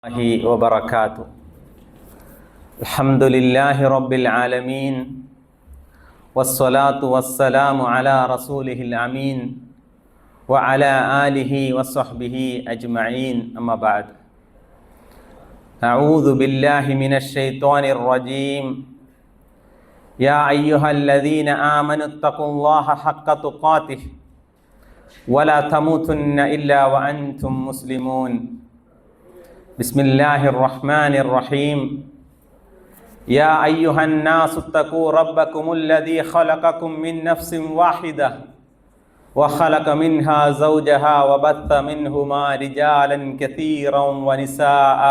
الله وبركاته. الحمد لله رب العالمين والصلاة والسلام على رسوله الأمين وعلى آله وصحبه أجمعين أما بعد. أعوذ بالله من الشيطان الرجيم. يا أيها الذين آمنوا اتقوا الله حق تقاته ولا تموتن إلا وأنتم مسلمون. بسم الله الرحمن الرحيم يا أيها الناس اتقوا ربكم الذي خلقكم من نفس واحدة وخلق منها زوجها وبث منهما رجالا كثيرا ونساء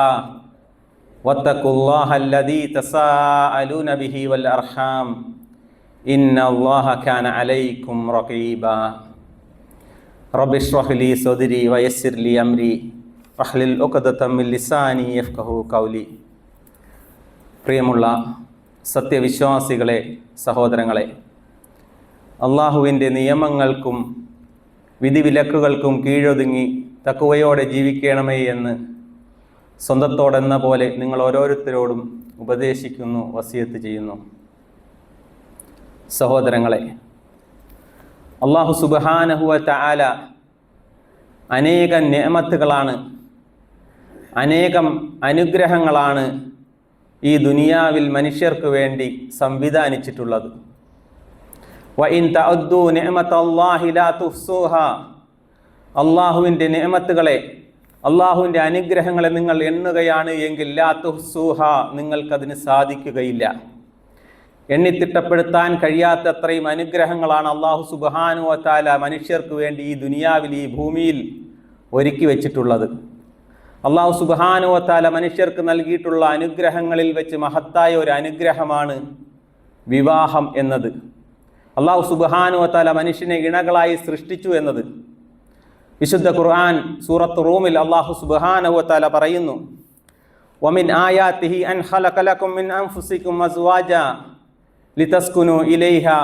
واتقوا الله الذي تساءلون به والأرحام إن الله كان عليكم رقيبا رب اشرح لي صدري ويسر لي أمري റഹ്ലിൽ ഒക്കതമ്മിൽ ലിസാനി യഫ്കഹു കൗലി പ്രിയമുള്ള സത്യവിശ്വാസികളെ സഹോദരങ്ങളെ അള്ളാഹുവിന്റെ നിയമങ്ങൾക്കും വിധിവിലക്കുകൾക്കും കീഴൊതുങ്ങി തക്കുവയോടെ ജീവിക്കണമേ എന്ന് സ്വന്തത്തോടെന്ന പോലെ നിങ്ങൾ ഓരോരുത്തരോടും ഉപദേശിക്കുന്നു വസിയത്ത് ചെയ്യുന്നു. സഹോദരങ്ങളെ അള്ളാഹു സുബാനഹുവ ചാല അനേക നിയമത്തുകളാണ് അനേകം അനുഗ്രഹങ്ങളാണ് ഈ ദുനിയാവിൽ മനുഷ്യർക്ക് വേണ്ടി സംവിധാനിച്ചിട്ടുള്ളത്. അള്ളാഹുവിന്റെ നിയമത്തുകളെ അള്ളാഹുവിന്റെ അനുഗ്രഹങ്ങളെ നിങ്ങൾ എണ്ണുകയാണ് എങ്കിൽ ലാ തുഹ്സൂഹ നിങ്ങൾക്കതിന് സാധിക്കുകയില്ല. എണ്ണിത്തിട്ടപ്പെടുത്താൻ കഴിയാത്തത്രയും അനുഗ്രഹങ്ങളാണ് അള്ളാഹു സുബാനുവത്താല മനുഷ്യർക്ക് വേണ്ടി ഈ ദുനിയാവിൽ ഈ ഭൂമിയിൽ ഒരുക്കി വെച്ചിട്ടുള്ളത്. അള്ളാഹു സുബാനുവത്താല മനുഷ്യർക്ക് നൽകിയിട്ടുള്ള അനുഗ്രഹങ്ങളിൽ വെച്ച് മഹത്തായ ഒരു അനുഗ്രഹമാണ് വിവാഹം എന്നത് അള്ളാഹു സുബാനുവത്താല മനുഷ്യനെ ഇണകളായി സൃഷ്ടിച്ചു എന്നത് വിശുദ്ധ ഖുർആൻ സൂറത്ത് റൂമിൽ അള്ളാഹു സുബാനുവത്താല പറയുന്നു ومن آياته أن خلق لكم من أنفسكم أزواجا لتسكنوا إليها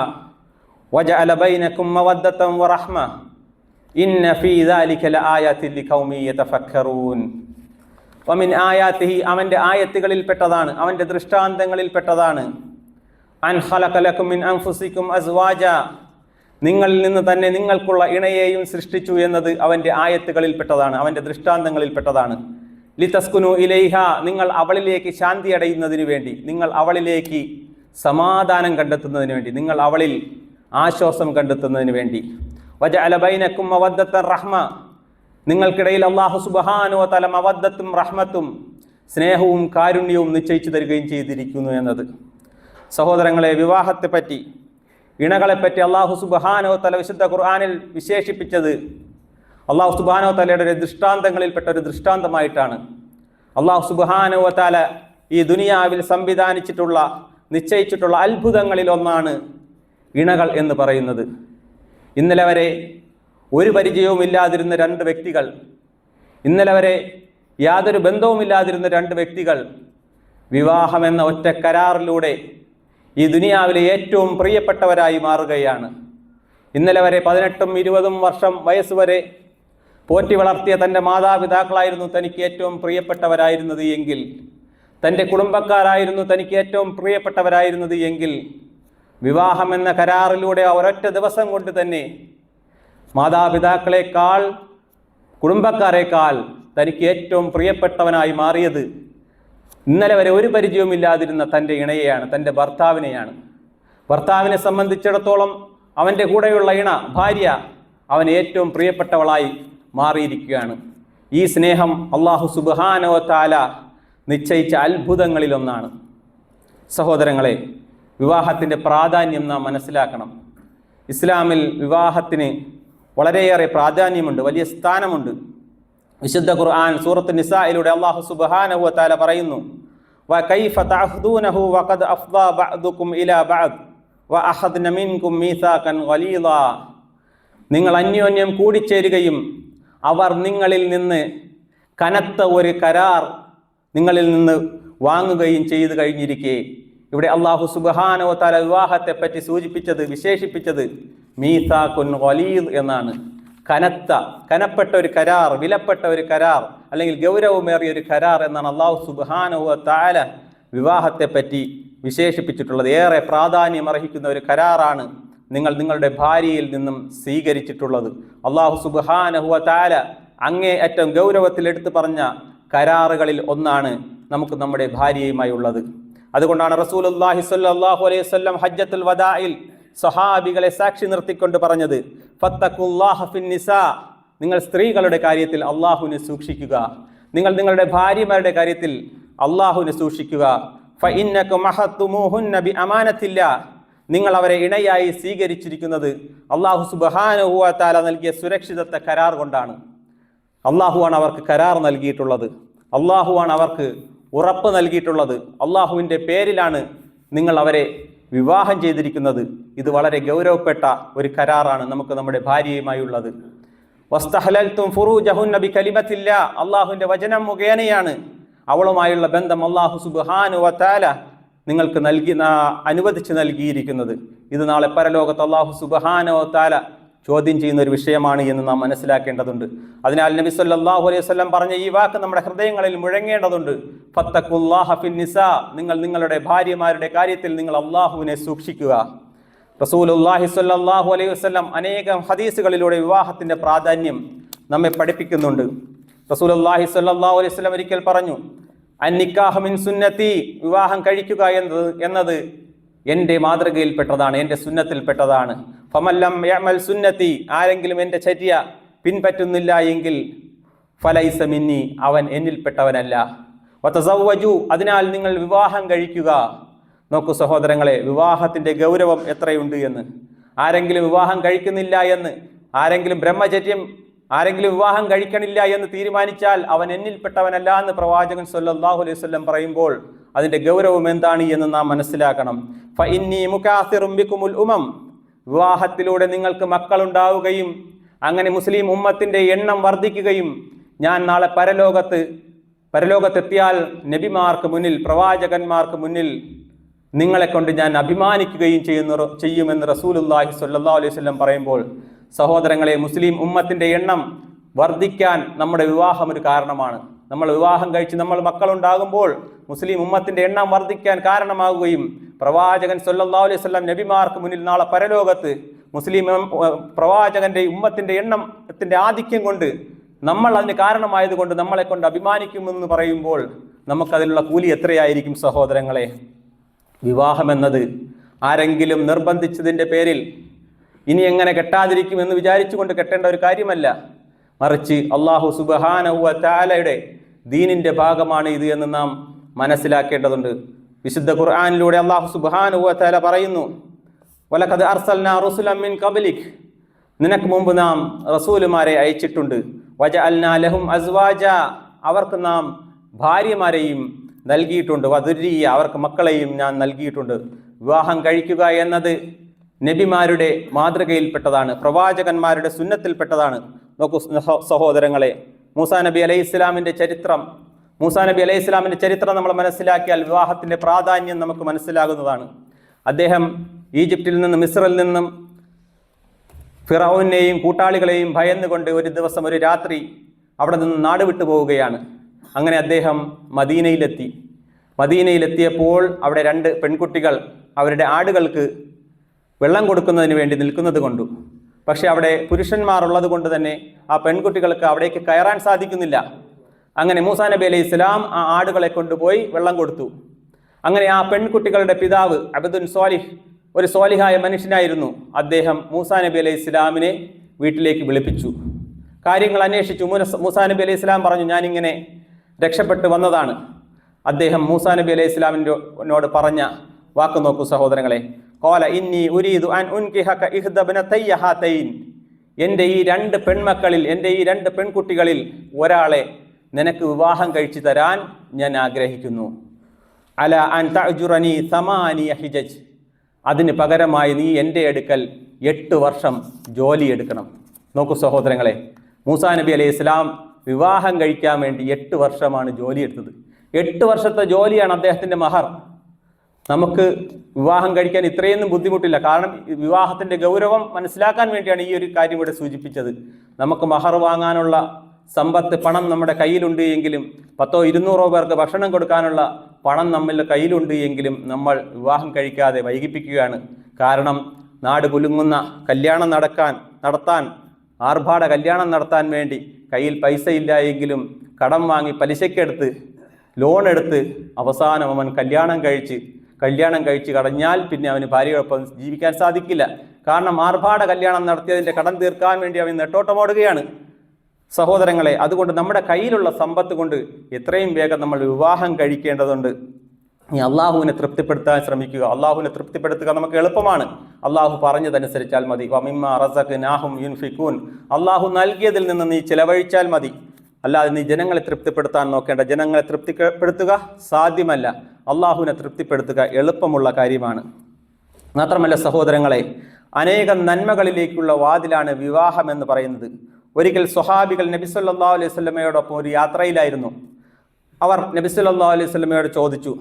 وجعل بينكم مودة ورحمة إن في ذلك لآيات لقوم يتفكرون വമിൻ ആയാത്തിഹി അവന്റെ ആയത്തുകളിൽപ്പെട്ടതാണ് അവന്റെ ദൃഷ്ടാന്തങ്ങളിൽപ്പെട്ടതാണ്. അൻ ഹലകലക്കുമിൻ അൻഫുസിക്കും അസ്വാജ നിങ്ങളിൽ നിന്ന് തന്നെ നിങ്ങൾക്കുള്ള ഇണയെയും സൃഷ്ടിച്ചു എന്നത് അവന്റെ ആയത്തുകളിൽപ്പെട്ടതാണ് അവന്റെ ദൃഷ്ടാന്തങ്ങളിൽപ്പെട്ടതാണ്. ലിതസ്കുനു ഇലൈഹ നിങ്ങൾ അവളിലേക്ക് ശാന്തി അടയുന്നതിന് വേണ്ടി നിങ്ങൾ അവളിലേക്ക് സമാധാനം കണ്ടെത്തുന്നതിന് വേണ്ടി നിങ്ങൾ അവളിൽ ആശ്വാസം കണ്ടെത്തുന്നതിന് വേണ്ടി. വജ അലബൈനക്കും റഹ്മ നിങ്ങൾക്കിടയിൽ അള്ളാഹു സുബഹാനോ തല മവദ്ദത്തും റഹ്മത്തും സ്നേഹവും കാരുണ്യവും നിശ്ചയിച്ചു തരികയും ചെയ്തിരിക്കുന്നു എന്നത്. സഹോദരങ്ങളെ വിവാഹത്തെപ്പറ്റി ഇണകളെപ്പറ്റി അള്ളാഹു സുബഹാനോ തല വിശുദ്ധ ഖുർആാനിൽ വിശേഷിപ്പിച്ചത് അള്ളാഹു സുബാനോ തലയുടെ ഒരു ദൃഷ്ടാന്തങ്ങളിൽപ്പെട്ട ഒരു ദൃഷ്ടാന്തമായിട്ടാണ്. അള്ളാഹു സുബാനോ തല ഈ ദുനിയാവിൽ സംവിധാനിച്ചിട്ടുള്ള നിശ്ചയിച്ചിട്ടുള്ള അത്ഭുതങ്ങളിൽ ഒന്നാണ് ഇണകൾ എന്ന് പറയുന്നത്. ഇന്നലെ വരെ ഒരു പരിചയവുമില്ലാതിരുന്ന രണ്ട് വ്യക്തികൾ. ഇന്നലെ വരെ യാതൊരു ബന്ധവുമില്ലാതിരുന്ന രണ്ട് വ്യക്തികൾ. വിവാഹമെന്ന ഒറ്റ കരാറിലൂടെ ഈ ദുനിയാവിലെ ഏറ്റവും പ്രിയപ്പെട്ടവരായി മാറുകയാണ്. ഇന്നലെ വരെ പതിനെട്ടും ഇരുപതും വർഷം വയസ്സ് വരെ പോറ്റി വളർത്തിയ തന്റെ മാതാപിതാക്കളായിരുന്നു തനിക്ക് ഏറ്റവും പ്രിയപ്പെട്ടവരായിരുന്നത് എങ്കിൽ. തന്റെ കുടുംബക്കാരായിരുന്നു തനിക്ക് ഏറ്റവും പ്രിയപ്പെട്ടവരായിരുന്നത് എങ്കിൽ. വിവാഹമെന്ന കരാറിലൂടെ ഒരൊറ്റ ദിവസം കൊണ്ട് തന്നെ മാതാപിതാക്കളെക്കാൾ കുടുംബക്കാരെക്കാൾ തനിക്ക് ഏറ്റവും പ്രിയപ്പെട്ടവനായി മാറിയത് ഇന്നലെ വരെ ഒരു പരിചയവുമില്ലാതിരുന്ന തന്റെ ഇണയെയാണ് തന്റെ ഭർത്താവിനെയാണ്. ഭർത്താവിനെ സംബന്ധിച്ചിടത്തോളം അവന്റെ കൂടെയുള്ള ഇണ ഭാര്യ അവൻ ഏറ്റവും പ്രിയപ്പെട്ടവളായി മാറിയിരിക്കുകയാണ്. ഈ സ്നേഹം അള്ളാഹു സുബാനോ താല നിശ്ചയിച്ച അത്ഭുതങ്ങളിലൊന്നാണ്. സഹോദരങ്ങളെ വിവാഹത്തിന്റെ പ്രാധാന്യം നാം മനസ്സിലാക്കണം. ഇസ്ലാമിൽ വിവാഹത്തിന് വളരെയേറെ പ്രാധാന്യമുണ്ട് വലിയ സ്ഥാനമുണ്ട് വിശുദ്ധ ഖുർആൻ സൂറത്ത് നിസായിലൂടെ അള്ളാഹു സുബാനഹു താല പറയുന്നു وكيف تعهدونه وقد أفضى بعضكم إلى بعض وأخذن منكم ميثاقا غليظا നിങ്ങൾ അന്യോന്യം കൂടിച്ചേരുകയും അവർ നിങ്ങളിൽ നിന്ന് കനത്ത ഒരു കരാർ നിങ്ങളിൽ നിന്ന് വാങ്ങുകയും ചെയ്തു കഴിഞ്ഞിരിക്കെ ഇവിടെ അള്ളാഹു സുബാനോ തല വിവാഹത്തെ പറ്റി സൂചിപ്പിച്ചത് വിശേഷിപ്പിച്ചത് മീസാഖുൻ വലീദ് എന്നാണ്. കനത്ത കനപ്പെട്ട ഒരു കരാർ വിലപ്പെട്ട ഒരു കരാർ അല്ലെങ്കിൽ ഗൗരവമേറിയ ഒരു കരാർ എന്നാണ് അള്ളാഹു സുബഹാനോ താല വിവാഹത്തെ പറ്റി വിശേഷിപ്പിച്ചിട്ടുള്ളത്. ഏറെ പ്രാധാന്യം അർഹിക്കുന്ന ഒരു കരാറാണ് നിങ്ങൾ നിങ്ങളുടെ ഭാര്യയിൽ നിന്നും സ്വീകരിച്ചിട്ടുള്ളത്. അള്ളാഹു സുബാനഹുവ താല അങ്ങേ അറ്റം ഗൗരവത്തിൽ എടുത്തു പറഞ്ഞ കരാറുകളിൽ ഒന്നാണ് നമുക്ക് നമ്മുടെ ഭാര്യയുമായി ഉള്ളത് അതുകൊണ്ടാണ് റസൂലുല്ലാഹി സ്വല്ലല്ലാഹു അലൈഹി വസല്ലം ഹജ്ജത്തുൽ വദാഇൽ സഹാബികളെ സാക്ഷി നിർത്തിക്കൊണ്ട് പറഞ്ഞത് നിങ്ങൾ സ്ത്രീകളുടെ കാര്യത്തിൽ അള്ളാഹുവിനെ സൂക്ഷിക്കുക. നിങ്ങൾ നിങ്ങളുടെ ഭാര്യമാരുടെ കാര്യത്തിൽ അള്ളാഹുവിനെ സൂക്ഷിക്കുക. അമാനത്തില്ല. നിങ്ങൾ അവരെ ഇണയായി സ്വീകരിച്ചിരിക്കുന്നത് അള്ളാഹു സുബ്ഹാനഹു വ നൽകിയ സുരക്ഷിതത്വ കരാർ കൊണ്ടാണ്. അള്ളാഹുവാണ് അവർക്ക് കരാർ നൽകിയിട്ടുള്ളത്. അള്ളാഹുവാണ് അവർക്ക് ഉറപ്പ് നൽകിയിട്ടുള്ളത് അള്ളാഹുവിന്റെ പേരിലാണ് നിങ്ങൾ അവരെ വിവാഹം ചെയ്തിരിക്കുന്നത്. ഇത് വളരെ ഗൗരവപ്പെട്ട ഒരു കരാറാണ് നമുക്ക് നമ്മുടെ ഭാര്യയുമായുള്ളത് വസ്തഹലൽത്തും ഫുറൂജഹുൻ നബി കലിമത്തില്ല. അള്ളാഹുവിന്റെ വചനം മുഖേനയാണ് അവളുമായുള്ള ബന്ധം അള്ളാഹു സുബ്ഹാനു വത്താല നിങ്ങൾക്ക് നൽകി അനുവദിച്ച് നൽകിയിരിക്കുന്നത്. ഇത് നാളെ പരലോകത്ത് അള്ളാഹു സുബ്ഹാനു വത്താല ചോദ്യം ചെയ്യുന്ന ഒരു വിഷയമാണ് എന്ന് നാം മനസ്സിലാക്കേണ്ടതുണ്ട്. അതിനാൽ നബി സല്ലാഹു അലൈഹി വസല്ലം പറഞ്ഞ ഈ വാക്ക് നമ്മുടെ ഹൃദയങ്ങളിൽ മുഴങ്ങേണ്ടതുണ്ട്. ഫത്തഖുല്ലാഹ ഫിൻ നിസാ നിങ്ങൾ നിങ്ങളുടെ ഭാര്യമാരുടെ കാര്യത്തിൽ നിങ്ങൾ അള്ളാഹുവിനെ സൂക്ഷിക്കുക. റസൂലുല്ലാഹി സ്വല്ലല്ലാഹു അലൈഹി വസല്ലം അനേകം ഹദീസുകളിലൂടെ വിവാഹത്തിന്റെ പ്രാധാന്യം നമ്മെ പഠിപ്പിക്കുന്നുണ്ട്. റസൂലുല്ലാഹി സ്വല്ലല്ലാഹു അലൈഹി വസല്ലം ഒരിക്കൽ പറഞ്ഞു അന്നിക്കാഹ് മിൻ സുന്നത്തി വിവാഹം കഴിക്കുക എന്നത് എന്നത് എന്റെ മാതൃകയിൽപ്പെട്ടതാണ് എന്റെ സുന്നത്തിൽപ്പെട്ടതാണ് ഫമല്ലം യമൽ സുന്നത്തി ആരെങ്കിലും എന്റെ ചര്യ പിൻപറ്റുന്നില്ല എങ്കിൽ ഫലൈസ മിന്നി അവൻ എന്നിൽപ്പെട്ടവനല്ല വതസവ്വജു അതിനാൽ നിങ്ങൾ വിവാഹം കഴിക്കുക. നോക്കൂ സഹോദരങ്ങളെ വിവാഹത്തിന്റെ ഗൗരവം എത്രയുണ്ട് എന്ന്. ആരെങ്കിലും വിവാഹം കഴിക്കുന്നില്ല എന്ന് ആരെങ്കിലും ബ്രഹ്മചര്യം ആരെങ്കിലും വിവാഹം കഴിക്കണില്ല എന്ന് തീരുമാനിച്ചാൽ അവൻ എന്നിൽപ്പെട്ടവനല്ല എന്ന് പ്രവാചകൻ സല്ലാഹു അലൈവല്ലം പറയുമ്പോൾ അതിന്റെ ഗൗരവം എന്താണ് എന്ന് നാം മനസ്സിലാക്കണം. ഫ മുകാസിറും ബിക്കുമുൽ ഉമം. വിവാഹത്തിലൂടെ നിങ്ങൾക്ക് മക്കളുണ്ടാവുകയും അങ്ങനെ മുസ്ലിം ഉമ്മത്തിന്റെ എണ്ണം വർദ്ധിക്കുകയും ഞാൻ നാളെ പരലോകത്ത് പരലോകത്തെത്തിയാൽ നബിമാർക്ക് മുന്നിൽ പ്രവാചകന്മാർക്ക് മുന്നിൽ നിങ്ങളെ കൊണ്ട് ഞാൻ അഭിമാനിക്കുകയും ചെയ്യുന്ന ചെയ്യുമെന്ന് റസൂലുല്ലാഹി സല്ലാ അലൈഹി വസല്ലം പറയുമ്പോൾ സഹോദരങ്ങളെ മുസ്ലിം ഉമ്മത്തിന്റെ എണ്ണം വർദ്ധിക്കാൻ നമ്മുടെ വിവാഹം ഒരു കാരണമാണ്. നമ്മൾ വിവാഹം കഴിച്ച് നമ്മൾ മക്കളുണ്ടാകുമ്പോൾ മുസ്ലിം ഉമ്മത്തിന്റെ എണ്ണം വർദ്ധിക്കാൻ കാരണമാകുകയും പ്രവാചകൻ സല്ലല്ലാഹു അലൈഹി വസല്ലം നബിമാർക്ക് മുന്നിൽ നാളെ പരലോകത്ത് മുസ്ലിം പ്രവാചകന്റെ ഉമ്മത്തിന്റെ എണ്ണത്തിന്റെ ആധിക്യം കൊണ്ട് നമ്മൾ അതിന് കാരണമായതുകൊണ്ട് നമ്മളെ കൊണ്ട് അഭിമാനിക്കുമെന്ന് പറയുമ്പോൾ നമുക്കതിലുള്ള കൂലി എത്രയായിരിക്കും സഹോദരങ്ങളെ? വിവാഹമെന്നത് ആരെങ്കിലും നിർബന്ധിച്ചതിന്റെ പേരിൽ ഇനി എങ്ങനെ കെട്ടാതിരിക്കും എന്ന് വിചാരിച്ചുകൊണ്ട് കെട്ടേണ്ട ഒരു കാര്യമല്ല. മറിച്ച് അള്ളാഹു സുബഹാനഹുവ താലയുടെ ദീനിന്റെ ഭാഗമാണ് ഇത് എന്ന് നാം മനസ്സിലാക്കേണ്ടതുണ്ട്. വിശുദ്ധ ഖുർആാനിലൂടെ അള്ളാഹു സുബഹാനഹുവ താല പറയുന്നു വലക്കത് അർസൽന റുസുലം മിൻ കബലിക് നിനക്ക് മുമ്പ് നാം റസൂലുമാരെ അയച്ചിട്ടുണ്ട്. വജ ലഹും അസ്വാജ. അവർക്ക് നാം ഭാര്യമാരെയും നൽകിയിട്ടുണ്ട്. വധുരിയ അവർക്ക് മക്കളെയും ഞാൻ നൽകിയിട്ടുണ്ട്. വിവാഹം കഴിക്കുക എന്നത് നബിമാരുടെ മാതൃകയിൽപ്പെട്ടതാണ് പ്രവാചകന്മാരുടെ സുന്നത്തിൽപ്പെട്ടതാണ്. നോക്കൂ സഹോദരങ്ങളെ മൂസാ നബി അലൈഹി ഇസ്ലാമിന്റെ ചരിത്രം. മൂസാ നബി അലൈഹി ഇസ്ലാമിന്റെ ചരിത്രം നമ്മൾ മനസ്സിലാക്കിയാൽ വിവാഹത്തിന്റെ പ്രാധാന്യം നമുക്ക് മനസ്സിലാകുന്നതാണ്. അദ്ദേഹം ഈജിപ്തിൽ നിന്നും മിസ്രിൽ നിന്നും ഫിറൌനെയും കൂട്ടാളികളെയും ഭയന്നുകൊണ്ട് ഒരു ദിവസം ഒരു രാത്രി അവിടെ നിന്ന് നാട് വിട്ടു പോവുകയാണ്. അങ്ങനെ അദ്ദേഹം മദീനയിലെത്തി. മദീനയിലെത്തിയപ്പോൾ അവിടെ രണ്ട് പെൺകുട്ടികൾ അവരുടെ ആടുകൾക്ക് വെള്ളം കൊടുക്കുന്നതിന് വേണ്ടി നിൽക്കുന്നത് കൊണ്ടു. പക്ഷേ അവിടെ പുരുഷന്മാർ ഉള്ളത് കൊണ്ട് തന്നെ ആ പെൺകുട്ടികൾക്ക് അവിടേക്ക് കയറാൻ സാധിക്കുന്നില്ല. അങ്ങനെ മൂസാ നബി അലൈഹി ഇസ്ലാം ആ ആടുകളെ കൊണ്ടുപോയി വെള്ളം കൊടുത്തു. അങ്ങനെ ആ പെൺകുട്ടികളുടെ പിതാവ് അബദുൻ സോലിഹ് ഒരു സോലിഹായ മനുഷ്യനായിരുന്നു. അദ്ദേഹം മൂസാ നബി അലൈഹി ഇസ്ലാമിനെ വീട്ടിലേക്ക് വിളിപ്പിച്ചു. കാര്യങ്ങൾ അന്വേഷിച്ചു. മൂസാ നബി അലൈഹി ഇസ്ലാം പറഞ്ഞു ഞാനിങ്ങനെ രക്ഷപ്പെട്ട് വന്നതാണ്. അദ്ദേഹം മൂസാ നബി അലൈഹി ഇസ്ലാമിനോട് പറഞ്ഞ വാക്ക് നോക്കൂ സഹോദരങ്ങളെ കോല ഇന്നി ഉരീദു അൻ ഉൻകിഹക ഇഹ്ദ ബനതയ്യ ഹാതൈൻ. എന്റെ ഈ രണ്ട് പെൺമക്കളിൽ എന്റെ ഈ രണ്ട് പെൺകുട്ടികളിൽ ഒരാളെ നിനക്ക് വിവാഹം കഴിച്ചു തരാൻ ഞാൻ ആഗ്രഹിക്കുന്നു. അല അൻ തഅജുറനി സമാനിയ ഹിജജ്. അതിന് പകരമായി നീ എന്റെ അടുക്കൽ എട്ട് വർഷം ജോലി എടുക്കണം. നോക്കൂ സഹോദരങ്ങളെ മൂസാ നബി അലൈഹി ഇസ്ലാം വിവാഹം കഴിക്കാൻ വേണ്ടി എട്ട് വർഷമാണ് ജോലി എടുത്തത്. എട്ട് വർഷത്തെ ജോലിയാണ് അദ്ദേഹത്തിന്റെ മഹർ. നമുക്ക് വിവാഹം കഴിക്കാൻ ഇത്രയൊന്നും ബുദ്ധിമുട്ടില്ല. കാരണം വിവാഹത്തിന്റെ ഗൗരവം മനസ്സിലാക്കാൻ വേണ്ടിയാണ് ഈ ഒരു കാര്യം ഇവിടെ സൂചിപ്പിച്ചത്. നമുക്ക് മഹർ വാങ്ങാനുള്ള സമ്പത്ത് പണം നമ്മുടെ കയ്യിലുണ്ട് എങ്കിലും പത്തോ ഇരുന്നൂറോ പേർക്ക് ഭക്ഷണം കൊടുക്കാനുള്ള പണം നമ്മളുടെ കയ്യിലുണ്ട് എങ്കിലും നമ്മൾ വിവാഹം കഴിക്കാതെ വൈകിപ്പിക്കുകയാണ്. കാരണം നാട് കുലുങ്ങുന്ന കല്യാണം നടക്കാൻ നടത്താൻ ആർഭാട കല്യാണം നടത്താൻ വേണ്ടി കയ്യിൽ പൈസ ഇല്ല എങ്കിലും കടം വാങ്ങി പലിശക്കെടുത്ത് ലോൺ എടുത്ത് അവസാനം അവൻ കല്യാണം കഴിച്ച് കല്യാണം കഴിച്ചു കടഞ്ഞാൽ പിന്നെ അവന് ഭാര്യയോടൊപ്പം ജീവിക്കാൻ സാധിക്കില്ല. കാരണം ആർഭാട കല്യാണം നടത്തിയതിന്റെ കടം തീർക്കാൻ വേണ്ടി അവൻ നെട്ടോട്ടമോടുകയാണ് സഹോദരങ്ങളെ അതുകൊണ്ട് നമ്മുടെ കയ്യിലുള്ള സമ്പത്ത് കൊണ്ട് എത്രയും വേഗം നമ്മൾ വിവാഹം കഴിക്കേണ്ടതുണ്ട്. നീ അള്ളാഹുവിനെ തൃപ്തിപ്പെടുത്താൻ ശ്രമിക്കുക. അള്ളാഹുവിനെ തൃപ്തിപ്പെടുത്തുക നമുക്ക് എളുപ്പമാണ്. അള്ളാഹു പറഞ്ഞതനുസരിച്ചാൽ മതി. വമിമ്മ റസഖ് നാഹും യുൻഫിക്കൂൻ അള്ളാഹു നൽകിയതിൽ നിന്ന് നീ ചിലവഴിച്ചാൽ മതി. അല്ലാതെ നീ ജനങ്ങളെ തൃപ്തിപ്പെടുത്താൻ നോക്കേണ്ട. ജനങ്ങളെ തൃപ്തിപ്പെടുത്തുക സാധ്യമല്ല. അള്ളാഹുവിനെ തൃപ്തിപ്പെടുത്തുക എളുപ്പമുള്ള കാര്യമാണ്. മാത്രമല്ല സഹോദരങ്ങളെ അനേകം നന്മകളിലേക്കുള്ള വാതിലാണ് വിവാഹം എന്ന് പറയുന്നത്. ഒരിക്കൽ സ്വഹാബികൾ നബി അലൈഹി സ്വലമയോടൊപ്പം ഒരു യാത്രയിലായിരുന്നു. അവർ നബി അലൈഹി സ്വലമയോട് ചോദിച്ചു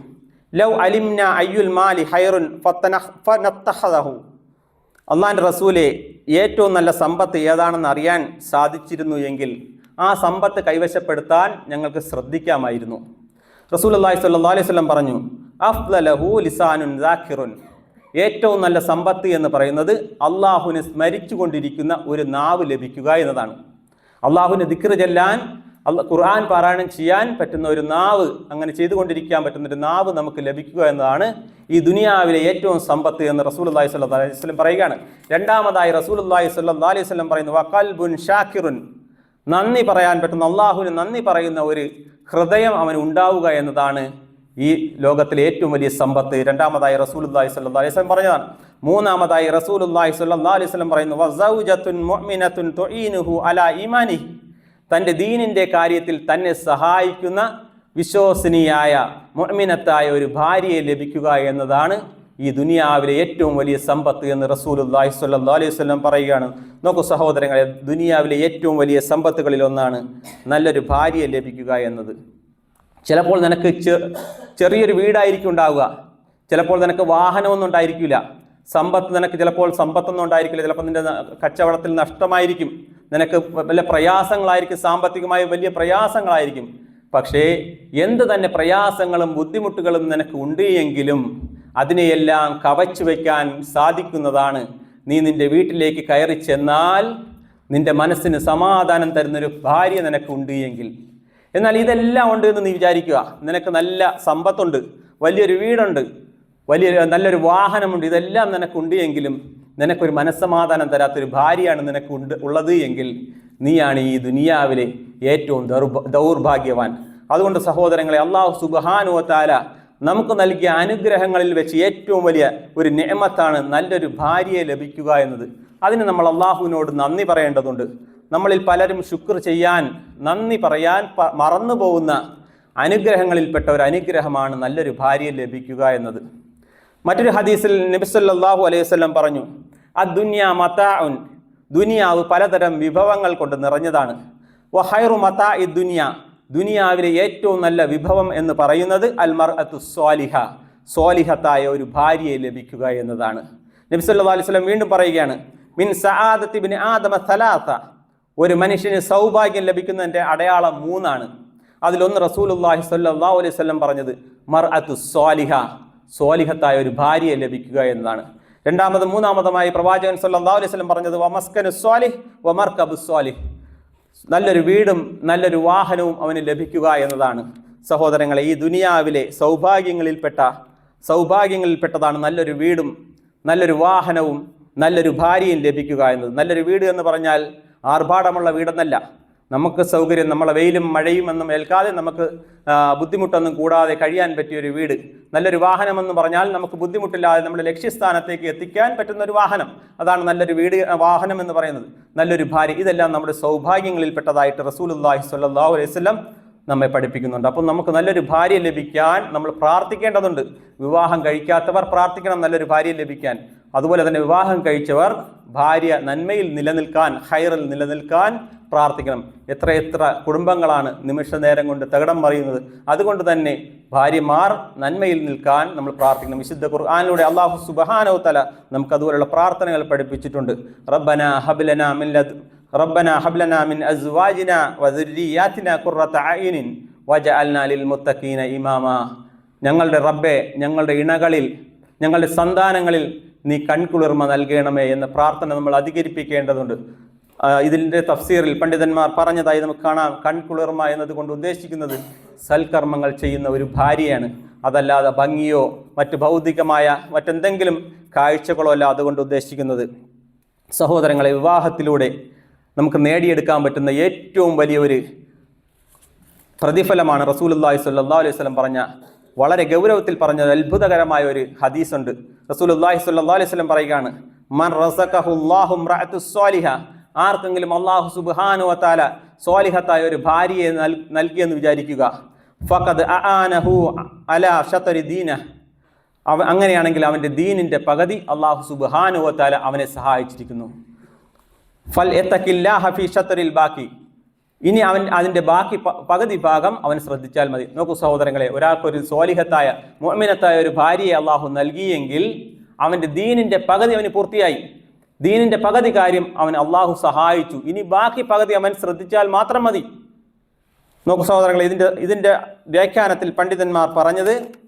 ലൗ അലിംന അയ്യുൽ മാലി ഹൈറുൻ അള്ളാൻ റസൂലെ ഏറ്റവും നല്ല സമ്പത്ത് ഏതാണെന്ന് അറിയാൻ സാധിച്ചിരുന്നു എങ്കിൽ ആ സമ്പത്ത് കൈവശപ്പെടുത്താൻ ഞങ്ങൾക്ക് ശ്രദ്ധിക്കാമായിരുന്നു. റസൂൽ അള്ളാഹി സ്വല്ലാ അലൈഹി സ്വലം പറഞ്ഞു അഫ്ലഹു ലിസാനുൻ ദാഖിറുൻ. ഏറ്റവും നല്ല സമ്പത്ത് എന്ന് പറയുന്നത് അള്ളാഹുവിനെ സ്മരിച്ചുകൊണ്ടിരിക്കുന്ന ഒരു നാവ് ലഭിക്കുക എന്നതാണ്. അള്ളാഹുവിനെ ദിക്ര ചെല്ലാൻ ഖുർആൻ പാരായണം ചെയ്യാൻ പറ്റുന്ന ഒരു നാവ് അങ്ങനെ ചെയ്തുകൊണ്ടിരിക്കാൻ പറ്റുന്ന ഒരു നാവ് നമുക്ക് ലഭിക്കുക എന്നതാണ് ഈ ദുനിയാവിലെ ഏറ്റവും സമ്പത്ത് എന്ന് റസൂൽ അള്ളാഹി സ്വല്ലാ അലൈഹി സ്വലം പറയുകയാണ്. രണ്ടാമതായി റസൂൽ അള്ളാഹി സ്വല്ലാ അലൈഹി സ്വലം പറയുന്നു വക്കൽബുൻ ഷാക്കിറുൻ നന്ദി പറയാൻ പറ്റുന്ന അള്ളാഹുവിന് നന്ദി പറയുന്ന ഒരു ഹൃദയം അവന് ഉണ്ടാവുക എന്നതാണ് ഈ ലോകത്തിലെ ഏറ്റവും വലിയ സമ്പത്ത്. രണ്ടാമതായി റസൂൽ അള്ളാഹി സ്വല്ലാ അലൈഹി സ്വലം പറഞ്ഞതാണ്. മൂന്നാമതായി റസൂൽ അള്ളാഹി സ്വല്ലാ അലൈഹി സ്വലം പറയുന്നു അലാ ഈമാനിഹി. തന്റെ ദീനിന്റെ കാര്യത്തിൽ തന്നെ സഹായിക്കുന്ന വിശ്വസനീയായ മുഅ്മിനത്തായ ഒരു ഭാര്യയെ ലഭിക്കുക എന്നതാണ് ഈ ദുനിയാവിലെ ഏറ്റവും വലിയ സമ്പത്ത് എന്ന് റസൂൽ അള്ളാഹി സ്വല്ലാ അലൈഹി സ്വലം പറയുകയാണ്. നോക്കൂ സഹോദരങ്ങളെ ദുനിയാവിലെ ഏറ്റവും വലിയ സമ്പത്തുകളിൽ ഒന്നാണ് നല്ലൊരു ഭാര്യയെ ലഭിക്കുക എന്നത്. ചിലപ്പോൾ നിനക്ക് ചെറിയൊരു വീടായിരിക്കും ഉണ്ടാവുക. ചിലപ്പോൾ നിനക്ക് വാഹനമൊന്നും ഉണ്ടായിരിക്കില്ല. സമ്പത്ത് നിനക്ക് ചിലപ്പോൾ സമ്പത്തൊന്നും ഉണ്ടായിരിക്കില്ല. ചിലപ്പോൾ നിന്റെ കച്ചവടത്തിൽ നഷ്ടമായിരിക്കും. നിനക്ക് വല്ല പ്രയാസങ്ങളായിരിക്കും സാമ്പത്തികമായി വലിയ പ്രയാസങ്ങളായിരിക്കും. പക്ഷേ എന്ത് തന്നെ പ്രയാസങ്ങളും ബുദ്ധിമുട്ടുകളും നിനക്ക് ഉണ്ട് എങ്കിലും അതിനെയെല്ലാം കവച്ചു വയ്ക്കാൻ സാധിക്കുന്നതാണ്. നീ നിന്റെ വീട്ടിലേക്ക് കയറി ചെന്നാൽ നിന്റെ മനസ്സിന് സമാധാനം തരുന്നൊരു ഭാര്യ നിനക്കുണ്ട് എങ്കിൽ. എന്നാൽ ഇതെല്ലാം ഉണ്ട് എന്ന് നീ വിചാരിക്കുക. നിനക്ക് നല്ല സമ്പത്തുണ്ട് വലിയൊരു വീടുണ്ട് വലിയൊരു നല്ലൊരു വാഹനമുണ്ട് ഇതെല്ലാം നിനക്കുണ്ട് എങ്കിലും നിനക്കൊരു മനസ്സമാധാനം തരാത്തൊരു ഭാര്യയാണ് നിനക്ക് ഉണ്ട് ഉള്ളത് എങ്കിൽ നീയാണ് ഈ ദുനിയാവിലെ ഏറ്റവും ദൗർഭാഗ്യവാൻ. അതുകൊണ്ട് സഹോദരങ്ങളെ അള്ളാഹു സുബാനുവത്താല നമുക്ക് നൽകിയ അനുഗ്രഹങ്ങളിൽ വെച്ച് ഏറ്റവും വലിയ ഒരു നിയമത്താണ് നല്ലൊരു ഭാര്യയെ ലഭിക്കുക എന്നത്. അതിന് നമ്മൾ അള്ളാഹുവിനോട് നന്ദി പറയേണ്ടതുണ്ട്. നമ്മളിൽ പലരും ശുക്ർ ചെയ്യാൻ നന്ദി പറയാൻ മറന്നു പോകുന്ന അനുഗ്രഹങ്ങളിൽപ്പെട്ട ഒരു അനുഗ്രഹമാണ് നല്ലൊരു ഭാര്യയെ ലഭിക്കുക എന്നത്. മറ്റൊരു ഹദീസിൽ നബിസല്ലാഹു അലൈഹി വസല്ലം പറഞ്ഞു അദ്ദുന്യ മതാഉൻ. ദുനിയാവ് പലതരം വിഭവങ്ങൾ കൊണ്ട് നിറഞ്ഞതാണ്. വഹൈറു മതാ ഇ ദുനിയ. ദുനിയാവിലെ ഏറ്റവും നല്ല വിഭവം എന്ന് പറയുന്നത് അൽമർ അത്തു സ്വാലിഹ സ്വാലിഹത്തായ ഒരു ഭാര്യയെ ലഭിക്കുക എന്നതാണ്. നബി അലൈഹി വസല്ലം വീണ്ടും പറയുകയാണ് മിൻ സആദത്തി ബിൻ ആദമ സലാത്ത ഒരു മനുഷ്യന് സൗഭാഗ്യം ലഭിക്കുന്നതിന്റെ അടയാളം മൂന്നാണ്. അതിലൊന്ന് റസൂലുള്ളാഹി സ്വല്ലാ അലൈഹി വസല്ലം പറഞ്ഞത് മർ അത്തു സ്വാലിഹ സ്വാലിഹത്തായ ഒരു ഭാര്യയെ ലഭിക്കുക എന്നതാണ്. രണ്ടാമതും മൂന്നാമതുമായി പ്രവാചകൻ സല്ലാ അലൈഹി വസല്ലം പറഞ്ഞത് വമസ്കനു സ്വാലിഹ് വമർ കബു സ്വാലിഹ്. നല്ലൊരു വീടും നല്ലൊരു വാഹനവും അവന് ലഭിക്കുക എന്നതാണ്. സഹോദരങ്ങളെ ഈ ദുനിയാവിലെ സൗഭാഗ്യങ്ങളിൽപ്പെട്ട സൗഭാഗ്യങ്ങളിൽപ്പെട്ടതാണ് നല്ലൊരു വീടും നല്ലൊരു വാഹനവും നല്ലൊരു ഭാര്യയും ലഭിക്കുക എന്നത്. നല്ലൊരു വീട് എന്ന് പറഞ്ഞാൽ ആർഭാടമുള്ള വീടെന്നല്ല. നമുക്ക് സൗകര്യം നമ്മളെ വെയിലും മഴയും ഒന്നും ഏൽക്കാതെ നമുക്ക് ബുദ്ധിമുട്ടൊന്നും കൂടാതെ കഴിയാൻ പറ്റിയ ഒരു വീട്. നല്ലൊരു വാഹനം എന്ന് പറഞ്ഞാൽ നമുക്ക് ബുദ്ധിമുട്ടില്ലാതെ നമ്മുടെ ലക്ഷ്യസ്ഥാനത്തേക്ക് എത്തിക്കാൻ പറ്റുന്ന ഒരു വാഹനം. അതാണ് നല്ലൊരു വീട് വാഹനം എന്ന് പറയുന്നത്. നല്ലൊരു ഭാര്യ. ഇതെല്ലാം നമ്മുടെ സൗഭാഗ്യങ്ങളിൽപ്പെട്ടതായിട്ട് റസൂലുള്ളാഹി സ്വല്ലല്ലാഹു അലൈഹി വസല്ലം നമ്മെ പഠിപ്പിക്കുന്നുണ്ട്. അപ്പം നമുക്ക് നല്ലൊരു ഭാര്യ ലഭിക്കാൻ നമ്മൾ പ്രാർത്ഥിക്കേണ്ടതുണ്ട്. വിവാഹം കഴിക്കാത്തവർ പ്രാർത്ഥിക്കണം നല്ലൊരു ഭാര്യ ലഭിക്കാൻ. അതുപോലെ തന്നെ വിവാഹം കഴിച്ചവർ ഭാര്യ നന്മയിൽ നിലനിൽക്കാൻ ഹൈറിൽ നിലനിൽക്കാൻ പ്രാർത്ഥിക്കണം. എത്ര എത്ര കുടുംബങ്ങളാണ് നിമിഷ നേരം കൊണ്ട് തകടം മറിയുന്നത്. അതുകൊണ്ട് തന്നെ ഭാര്യമാർ നന്മയിൽ നിൽക്കാൻ നമ്മൾ പ്രാർത്ഥിക്കണം. വിശുദ്ധ ഖുർആാനിലൂടെ അള്ളാഹു സുബഹാനോ തല നമുക്ക് അതുപോലെയുള്ള പ്രാർത്ഥനകൾ പഠിപ്പിച്ചിട്ടുണ്ട്. റബ്ബന ഹബിലന മിൻ ലദ് هب لنا മിൻ ازواجنا وذرياتنا قرة اعين ലിൽ മുത്തഖീന ഇമാമ. ഞങ്ങളുടെ റബ്ബെ ഞങ്ങളുടെ ഇണകളിൽ ഞങ്ങളുടെ സന്താനങ്ങളിൽ നീ കൺകുളിർമ നൽകണമേ എന്ന പ്രാർത്ഥന നമ്മൾ അധികരിപ്പിക്കേണ്ടതുണ്ട്. ഇതിന്റെ തഫ്സീറിൽ പണ്ഡിതന്മാർ പറഞ്ഞതായി നമുക്ക് കാണാം. കൺകുളിർമ എന്നതുകൊണ്ട് ഉദ്ദേശിക്കുന്നത് സൽക്കർമ്മങ്ങൾ ചെയ്യുന്ന ഒരു ഭാര്യയാണ്. അതല്ലാതെ ഭംഗിയോ മറ്റ് ഭൗതികമായ മറ്റെന്തെങ്കിലും കാഴ്ചകളോ അല്ല അതുകൊണ്ട് ഉദ്ദേശിക്കുന്നത് സഹോദരങ്ങളെ വിവാഹത്തിലൂടെ നമുക്ക് നേടിയെടുക്കാൻ പറ്റുന്ന ഏറ്റവും വലിയൊരു പ്രതിഫലമാണ് റസൂലുല്ലാഹി സ്വല്ലാ അലൈഹി സ്വലം പറഞ്ഞ വളരെ ഗൗരവത്തിൽ പറഞ്ഞ അത്ഭുതകരമായ ഒരു ഹദീസ് ഉണ്ട് റസൂലുല്ലാഹി സ്വല്ലാ അലൈഹി സ്വലം പറയുകയാണ് മൻ സ്വാലിഹ. ആർക്കെങ്കിലും അള്ളാഹു സുബ്ഹാനഹു വതആല സ്വാലിഹത്തായ ഒരു ഭാര്യയെ നൽ നൽകിയെന്ന് വിചാരിക്കുക. ഫഖദ് അആനഹു അലാ ഷത്തരി ദീന അവ അങ്ങനെയാണെങ്കിൽ അവന്റെ ദീനിന്റെ പകുതി അള്ളാഹു സുബ്ഹാനഹു വതആല അവനെ സഹായിച്ചിരിക്കുന്നു. ഫൽ എത്തക്കില്ല ഹഫീഷത്തറിൽ ഷത്തറിൽ ബാക്കി. ഇനി അവൻ അതിന്റെ ബാക്കി പകുതി ഭാഗം അവൻ ശ്രദ്ധിച്ചാൽ മതി. നോക്കൂ സഹോദരങ്ങളെ ഒരാൾക്കൊരു സ്വാലിഹത്തായ മോമിനത്തായ ഒരു ഭാര്യയെ അള്ളാഹു നൽകിയെങ്കിൽ അവന്റെ ദീനിന്റെ പകുതി അവന് പൂർത്തിയായി. ദീനിന്റെ പകുതി കാര്യം അവൻ അള്ളാഹു സഹായിച്ചു. ഇനി ബാക്കി പകുതി അവൻ ശ്രദ്ധിച്ചാൽ മാത്രം മതി. നോക്കൂ സഹോദരങ്ങളെ ഇതിന്റെ ഇതിന്റെ വ്യാഖ്യാനത്തിൽ പണ്ഡിതന്മാർ പറഞ്ഞത്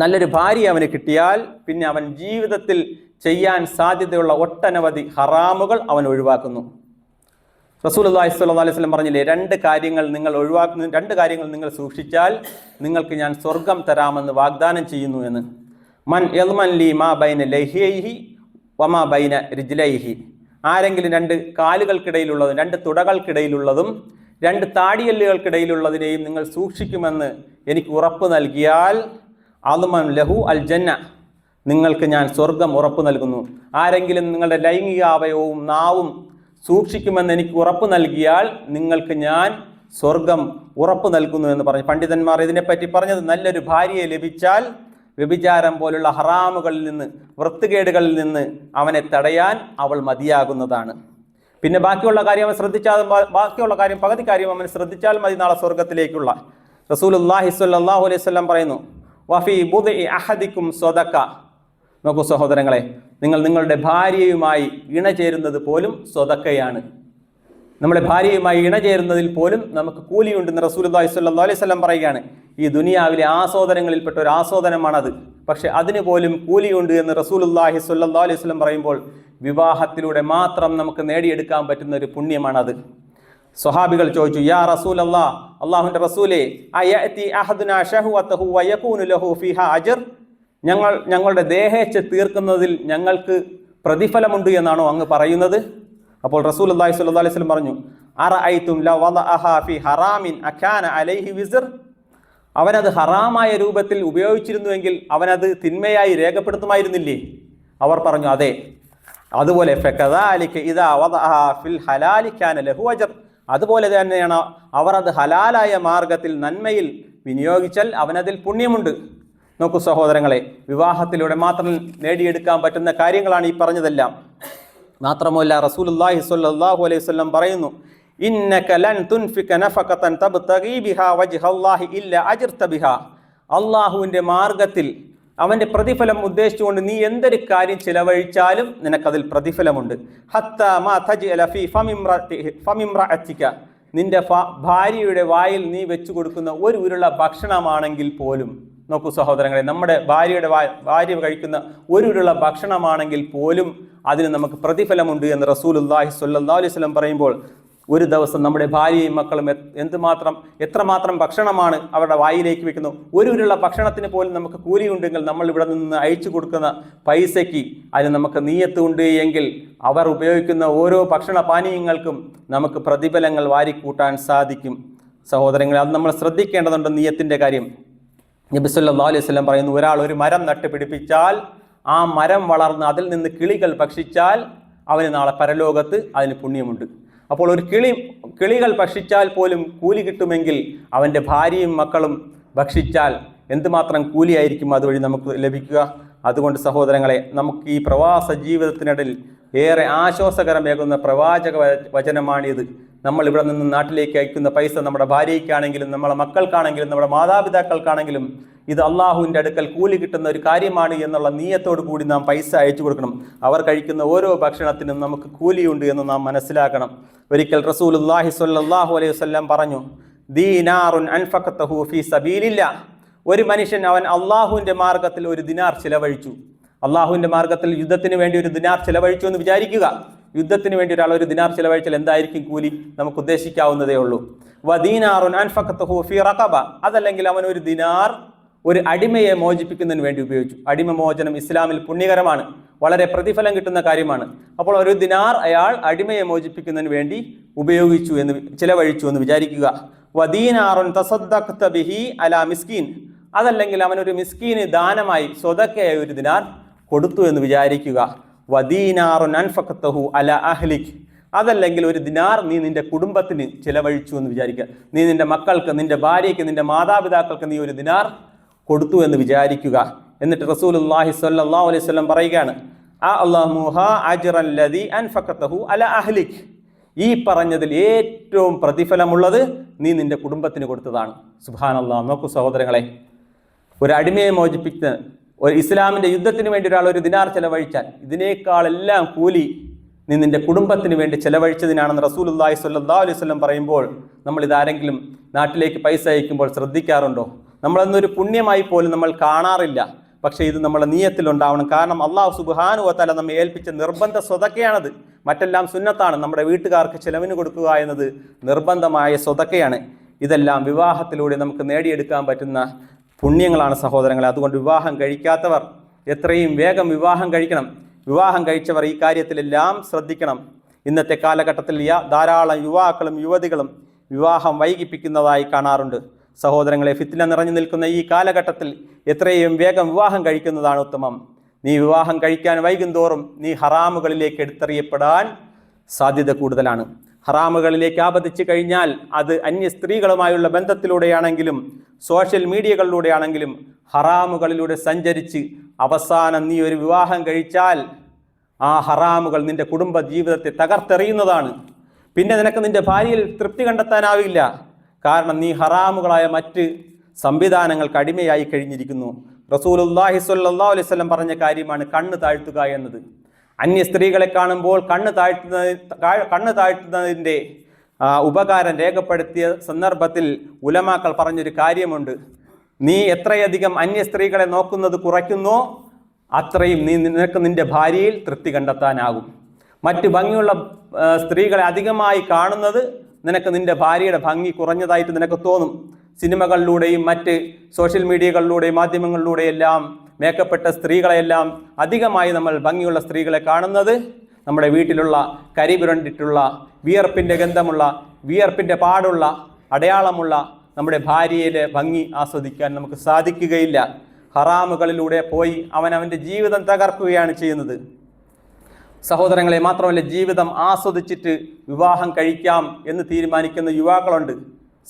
നല്ലൊരു ഭാര്യ അവന് കിട്ടിയാൽ പിന്നെ അവൻ ജീവിതത്തിൽ ചെയ്യാൻ സാധ്യതയുള്ള ഒട്ടനവധി ഹറാമുകൾ അവൻ ഒഴിവാക്കുന്നു. റസൂൽ അള്ളാഹി സ്വല്ലു അലൈഹി സ്വലം പറഞ്ഞില്ലേ രണ്ട് കാര്യങ്ങൾ നിങ്ങൾ ഒഴിവാക്കുന്ന രണ്ട് കാര്യങ്ങൾ നിങ്ങൾ സൂക്ഷിച്ചാൽ നിങ്ങൾക്ക് ഞാൻ സ്വർഗം തരാമെന്ന് വാഗ്ദാനം ചെയ്യുന്നു എന്ന്. മൻ യൽമൻ ലി മാ ബൈന ലൈഹി വമാ ബൈന റിജ്ലൈഹി. ആരെങ്കിലും രണ്ട് കാലുകൾക്കിടയിലുള്ളതും രണ്ട് തുടകൾക്കിടയിലുള്ളതും രണ്ട് താടിയല്ലുകൾക്കിടയിലുള്ളതിനെയും നിങ്ങൾ സൂക്ഷിക്കുമെന്ന് എനിക്ക് ഉറപ്പ് നൽകിയാൽ അലുമൻ ലഹു അൽ ജന്ന നിങ്ങൾക്ക് ഞാൻ സ്വർഗം ഉറപ്പ് നൽകുന്നു. ആരെങ്കിലും നിങ്ങളുടെ ലൈംഗിക അവയവവും നാവും സൂക്ഷിക്കുമെന്ന് എനിക്ക് ഉറപ്പ് നൽകിയാൽ നിങ്ങൾക്ക് ഞാൻ സ്വർഗം ഉറപ്പ് നൽകുന്നു എന്ന് പറഞ്ഞു പണ്ഡിതന്മാർ ഇതിനെപ്പറ്റി പറഞ്ഞത് നല്ലൊരു ഭാര്യയെ ലഭിച്ചാൽ വ്യഭിചാരം പോലുള്ള ഹറാമുകളിൽ നിന്ന് വൃത്തികേടുകളിൽ നിന്ന് അവനെ തടയാൻ അവൾ മതിയാകുന്നതാണ്. പിന്നെ ബാക്കിയുള്ള കാര്യം അവൻ ശ്രദ്ധിച്ചാൽ ബാക്കിയുള്ള കാര്യം പകുതി കാര്യം അവൻ ശ്രദ്ധിച്ചാൽ മതി നാളെ സ്വർഗത്തിലേക്കുള്ള. റസൂൽ അലൈഹി വസല്ലം പറയുന്നു വഫി ബുദി അഹദിക്കും സ്വതക്ക നോക്കൂ സഹോദരങ്ങളെ നിങ്ങൾ നിങ്ങളുടെ ഭാര്യയുമായി ഇണചേരുന്നത് പോലും സ്വതക്കയാണ് നമ്മുടെ ഭാര്യയുമായി ഇണചേരുന്നതിൽ പോലും നമുക്ക് കൂലിയുണ്ടെന്ന് റസൂലുള്ളാഹി സ്വല്ലല്ലാഹു അലൈഹി വസല്ലം പറയുകയാണ്. ഈ ദുനിയാവിലെ ആസ്വാദനങ്ങളിൽപ്പെട്ട ഒരു ആസ്വാദനമാണത്. പക്ഷെ അതിന് പോലും കൂലിയുണ്ട് എന്ന് റസൂലുള്ളാഹി സ്വല്ലാ അലൈഹി വസല്ലം പറയുമ്പോൾ വിവാഹത്തിലൂടെ മാത്രം നമുക്ക് നേടിയെടുക്കാൻ പറ്റുന്ന ഒരു പുണ്യമാണത്. സ്വഹാബികൾ ചോദിച്ചു യാ റസൂൽ അള്ളാ അള്ളാഹുന്റെ റസൂലെ അജ്ർ? ഞങ്ങൾ ഞങ്ങളുടെ ദേഹേച്ഛ തീർക്കുന്നതിൽ ഞങ്ങൾക്ക് പ്രതിഫലമുണ്ട് എന്നാണോ അങ്ങ് പറയുന്നത്? അപ്പോൾ റസൂൽ അള്ളാഹി സ്വല്ലു അലൈഹി സ്വലം പറഞ്ഞു ഹറാമിൻ അലൈഹി അവനത് ഹറാമായ രൂപത്തിൽ ഉപയോഗിച്ചിരുന്നുവെങ്കിൽ അവനത് തിന്മയായി രേഖപ്പെടുത്തുമായിരുന്നില്ലേ? അവർ പറഞ്ഞു അതെ. അതുപോലെ ഫെക്കദാലിക്ക് ഇതാ വദ ഫിൽ ഹലാലിക്കാന കാന ലഹു അജ്ർ. അതുപോലെ തന്നെയാണ് അവർ അത് ഹലാലായ മാർഗത്തിൽ നന്മയിൽ വിനിയോഗിച്ചാൽ അവനതിൽ പുണ്യമുണ്ട്. നോക്കൂ സഹോദരങ്ങളെ വിവാഹത്തിലൂടെ മാത്രം നേടിയെടുക്കാൻ പറ്റുന്ന കാര്യങ്ങളാണ് ഈ പറഞ്ഞതെല്ലാം. മാത്രമല്ല റസൂലുള്ളാഹി സ്വല്ലല്ലാഹു അലൈഹി വസല്ലം പറയുന്നു ഇന്നക ലൻ തുൻഫിക നഫഖതൻ തബ്തഗി ബിഹാ വജ്ഹല്ലാഹി ഇല്ല അജ്ർത ബിഹാ. അള്ളാഹുവിന്റെ മാർഗത്തിൽ അവന്റെ പ്രതിഫലം ഉദ്ദേശിച്ചുകൊണ്ട് നീ എന്തൊരു കാര്യം ചിലവഴിച്ചാലും നിനക്കതിൽ പ്രതിഫലമുണ്ട്. നിന്റെ ഭാര്യയുടെ വായിൽ നീ വെച്ചു കൊടുക്കുന്ന ഒരു ഉരുള ഭക്ഷണമാണെങ്കിൽ പോലും നോക്കൂ സഹോദരങ്ങളെ നമ്മുടെ ഭാര്യയുടെ ഭാര്യ കഴിക്കുന്ന ഒരു ഉരുള ഭക്ഷണമാണെങ്കിൽ പോലും അതിന് നമുക്ക് പ്രതിഫലമുണ്ട് എന്ന് റസൂൽ അള്ളാഹി അലൈഹി വസല്ലം പറയുമ്പോൾ ഒരു ദിവസം നമ്മുടെ ഭാര്യയും മക്കളും എന്തുമാത്രം എത്രമാത്രം ഭക്ഷണമാണ് അവരുടെ വായിലേക്ക് വെക്കുന്നു? ഒരു ഉരുള ഭക്ഷണത്തിന് പോലും നമുക്ക് കൂലിയുണ്ടെങ്കിൽ നമ്മൾ ഇവിടെ നിന്ന് അയച്ചു കൊടുക്കുന്ന പൈസയ്ക്ക് അതിന് നമുക്ക് നീയത്ത് ഉണ്ട് എങ്കിൽ അവർ ഉപയോഗിക്കുന്ന ഓരോ ഭക്ഷണ പാനീയങ്ങൾക്കും നമുക്ക് പ്രതിഫലങ്ങൾ വാരിക്കൂട്ടാൻ സാധിക്കും. സഹോദരങ്ങൾ അത് നമ്മൾ ശ്രദ്ധിക്കേണ്ടതുണ്ട് നീയത്തിന്റെ കാര്യം. നബി സല്ലല്ലാഹു അലൈഹി സ്വലം പറയുന്നു ഒരാൾ ഒരു മരം നട്ടുപിടിപ്പിച്ചാൽ ആ മരം വളർന്ന് അതിൽ നിന്ന് കിളികൾ ഭക്ഷിച്ചാൽ അവന് നാളെ പരലോകത്ത് അതിന് പുണ്യമുണ്ട്. അപ്പോൾ ഒരു കിളി കിളികൾ ഭക്ഷിച്ചാൽ പോലും കൂലി കിട്ടുമെങ്കിൽ അവന്റെ ഭാര്യയും മക്കളും ഭക്ഷിച്ചാൽ എന്തുമാത്രം കൂലിയായിരിക്കും അതുവഴി നമുക്ക് ലഭിക്കുക? അതുകൊണ്ട് സഹോദരങ്ങളെ നമുക്ക് ഈ പ്രവാസ ജീവിതത്തിനിടയിൽ ഏറെ ആശ്വാസകരമേകുന്ന പ്രവാചക വചനമാണിത്. നമ്മൾ ഇവിടെ നിന്ന് നാട്ടിലേക്ക് അയക്കുന്ന പൈസ നമ്മുടെ ഭാര്യയ്ക്കാണെങ്കിലും നമ്മുടെ മക്കൾക്കാണെങ്കിലും നമ്മുടെ മാതാപിതാക്കൾക്കാണെങ്കിലും ഇത് അള്ളാഹുവിന്റെ അടുക്കൽ കൂലി കിട്ടുന്ന ഒരു കാര്യമാണ് എന്നുള്ള നീയത്തോടു കൂടി നാം പൈസ അയച്ചു കൊടുക്കണം. അവർ കഴിക്കുന്ന ഓരോ ഭക്ഷണത്തിനും നമുക്ക് കൂലിയുണ്ട് എന്ന് നാം മനസ്സിലാക്കണം. ഒരിക്കൽ റസൂൽ അള്ളാഹി സ്വല്ലല്ലാഹു അലൈഹി വസല്ലം പറഞ്ഞു ദീനാറുൻ അൻഫഖത്തഹു ഫീ സബീലില്ല. ഒരു മനുഷ്യൻ അവൻ അള്ളാഹുവിന്റെ മാർഗത്തിൽ ഒരു ദിനാർ ചിലവഴിച്ചു. അള്ളാഹുവിന്റെ മാർഗത്തിൽ യുദ്ധത്തിന് വേണ്ടി ഒരു ദിനാർ ചിലവഴിച്ചു എന്ന് വിചാരിക്കുക. യുദ്ധത്തിന് വേണ്ടി ഒരാൾ ഒരു ദിനാർ ചിലവഴിച്ചാൽ എന്തായിരിക്കും കൂലി? നമുക്ക് ഉദ്ദേശിക്കാവുന്നതേ ഉള്ളൂ. വദീനാറുൻ അൻഫഖത്തഹു ഫീ റഖബ. അതല്ലെങ്കിൽ അവൻ ഒരു ദിനാർ ഒരു അടിമയെ മോചിപ്പിക്കുന്നതിന് വേണ്ടി ഉപയോഗിച്ചു. അടിമ മോചനം ഇസ്ലാമിൽ പുണ്യകരമാണ്. വളരെ പ്രതിഫലം കിട്ടുന്ന കാര്യമാണ്. അപ്പോൾ ഒരു ദിനാർ അയാൾ അടിമയെ മോചിപ്പിക്കുന്നതിന് വേണ്ടി ഉപയോഗിച്ചു എന്ന് ചിലവഴിച്ചു എന്ന് വിചാരിക്കുക. വദീനാറുൻ തസദ്ദഖ്ത ബിഹി അലാ മിസ്കീൻ. അതല്ലെങ്കിൽ അവനൊരു മിസ്കീന് ദാനമായി സ്വതക്കയായ ഒരു ദിനാർ കൊടുത്തു എന്ന് വിചാരിക്കുക. വദീനാറുൻ അൻഫഖത്തഹു അല അഹ്ലിഖ് അതല്ലെങ്കിൽ ഒരു ദിനാർ നീ നിന്റെ കുടുംബത്തിന് ചിലവഴിച്ചു എന്ന് വിചാരിക്കുക. നീ നിന്റെ മക്കൾക്ക് നിന്റെ ഭാര്യയ്ക്ക് നിന്റെ മാതാപിതാക്കൾക്ക് നീ ഒരു ദിനാർ കൊടുത്തു എന്ന് വിചാരിക്കുക. എന്നിട്ട് റസൂൽ അള്ളാഹി സ്വല്ലല്ലാഹു അലൈഹി വസല്ലം പറയുകയാണ് ആ അൻഫഖതഹു അല അഹ്ലിക്. ഈ പറഞ്ഞതിൽ ഏറ്റവും പ്രതിഫലമുള്ളത് നീ നിന്റെ കുടുംബത്തിന് കൊടുത്തതാണ്. സുബ്ഹാനല്ലാഹ് നോക്കൂ സഹോദരങ്ങളെ ഒരു അടിമയെ മോചിപ്പിക്കുന്ന ഒരു ഇസ്ലാമിന്റെ യുദ്ധത്തിന് വേണ്ടി ഒരാൾ ഒരു ദിനാർ ചെലവഴിച്ചാൽ ഇതിനേക്കാളെല്ലാം കൂലി നീ നിന്റെ കുടുംബത്തിന് വേണ്ടി ചെലവഴിച്ചതിനാണെന്ന് റസൂലുള്ളാഹി സ്വല്ലാ അലൈഹി വസല്ലം പറയുമ്പോൾ നമ്മൾ ഇതാരെങ്കിലും നാട്ടിലേക്ക് പൈസ അയക്കുമ്പോൾ ശ്രദ്ധിക്കാറുണ്ടോ? നമ്മളെന്നൊരു പുണ്യമായി പോലും നമ്മൾ കാണാറില്ല. പക്ഷേ ഇത് നമ്മളെ നീയത്തിലുണ്ടാവണം. കാരണം അള്ളാഹു സുബാനുവത്തല നമ്മെ ഏൽപ്പിച്ച നിർബന്ധ സ്വതക്കയാണത്. മറ്റെല്ലാം സുന്നത്താണ്. നമ്മുടെ വീട്ടുകാർക്ക് ചെലവിന് കൊടുക്കുക എന്നത് നിർബന്ധമായ സ്വതക്കയാണ്. ഇതെല്ലാം വിവാഹത്തിലൂടെ നമുക്ക് നേടിയെടുക്കാൻ പറ്റുന്ന പുണ്യങ്ങളാണ് സഹോദരങ്ങളെ. അതുകൊണ്ട് വിവാഹം കഴിക്കാത്തവർ എത്രയും വേഗം വിവാഹം കഴിക്കണം. വിവാഹം കഴിച്ചവർ ഈ കാര്യത്തിലെല്ലാം ശ്രദ്ധിക്കണം. ഇന്നത്തെ കാലഘട്ടത്തിൽ ധാരാളം യുവാക്കളും യുവതികളും വിവാഹം വൈകിപ്പിക്കുന്നതായി കാണാറുണ്ട്. സഹോദരങ്ങളെ ഫിത്തിന നിറഞ്ഞു നിൽക്കുന്ന ഈ കാലഘട്ടത്തിൽ എത്രയും വേഗം വിവാഹം കഴിക്കുന്നതാണ് ഉത്തമം. നീ വിവാഹം കഴിക്കാൻ വൈകുന്തോറും നീ ഹറാമുകളിലേക്ക് എടുത്തെറിയപ്പെടാൻ സാധ്യത കൂടുതലാണ്. ഹറാമുകളിലേക്ക് ആപതിച്ചു കഴിഞ്ഞാൽ അത് അന്യ സ്ത്രീകളുമായുള്ള ബന്ധത്തിലൂടെയാണെങ്കിലും സോഷ്യൽ മീഡിയകളിലൂടെയാണെങ്കിലും ഹറാമുകളിലൂടെ സഞ്ചരിച്ച് അവസാനം നീ ഒരു വിവാഹം കഴിച്ചാൽ ആ ഹറാമുകൾ നിന്റെ കുടുംബ ജീവിതത്തെ തകർത്തെറിയുന്നതാണ്. പിന്നെ നിനക്ക് നിന്റെ ഭാര്യയിൽ തൃപ്തി കണ്ടെത്താനാവില്ല. കാരണം നീ ഹറാമുകളായ മറ്റ് സംവിധാനങ്ങൾക്ക് അടിമയായി കഴിഞ്ഞിരിക്കുന്നു. റസൂലുല്ലാഹി അലൈഹി വസല്ലം പറഞ്ഞ കാര്യമാണ് കണ്ണ് താഴ്ത്തുക എന്നത്. അന്യ സ്ത്രീകളെ കാണുമ്പോൾ കണ്ണ് താഴ്ത്തുന്ന കണ്ണ് താഴ്ത്തുന്നതിന്റെ ഉപകാരം രേഖപ്പെടുത്തിയ സന്ദർഭത്തിൽ ഉലമാക്കൾ പറഞ്ഞൊരു കാര്യമുണ്ട്. നീ എത്രയധികം അന്യ സ്ത്രീകളെ നോക്കുന്നത് കുറയ്ക്കുന്നോ അത്രയും നീ നിനക്ക് നിന്റെ ഭാര്യയിൽ തൃപ്തി കണ്ടെത്താനാകും. മറ്റ് ഭംഗിയുള്ള സ്ത്രീകളെ അധികമായി കാണുന്നത് നിനക്ക് നിന്റെ ഭാര്യയുടെ ഭംഗി കുറഞ്ഞതായിട്ട് നിനക്ക് തോന്നും. സിനിമകളിലൂടെയും മറ്റ് സോഷ്യൽ മീഡിയകളിലൂടെയും മാധ്യമങ്ങളിലൂടെയെല്ലാം മേക്കപ്പെട്ട സ്ത്രീകളെയെല്ലാം അധികമായി നമ്മൾ ഭംഗിയുള്ള സ്ത്രീകളെ കാണുന്നത് നമ്മുടെ വീട്ടിലുള്ള കരി പുരണ്ടിട്ടുള്ള വിയർപ്പിന്റെ ഗന്ധമുള്ള വിയർപ്പിന്റെ പാടുള്ള അടയാളമുള്ള നമ്മുടെ ഭാര്യയിലെ ഭംഗി ആസ്വദിക്കാൻ നമുക്ക് സാധിക്കുകയില്ല. ഹറാമുകളിലൂടെ പോയി അവൻ അവന്റെ ജീവിതം തകർക്കുകയാണ് ചെയ്യുന്നത്. സഹോദരങ്ങളെ മാത്രമല്ല ജീവിതം ആസ്വദിച്ചിട്ട് വിവാഹം കഴിക്കാം എന്ന് തീരുമാനിക്കുന്ന യുവാക്കളുണ്ട്.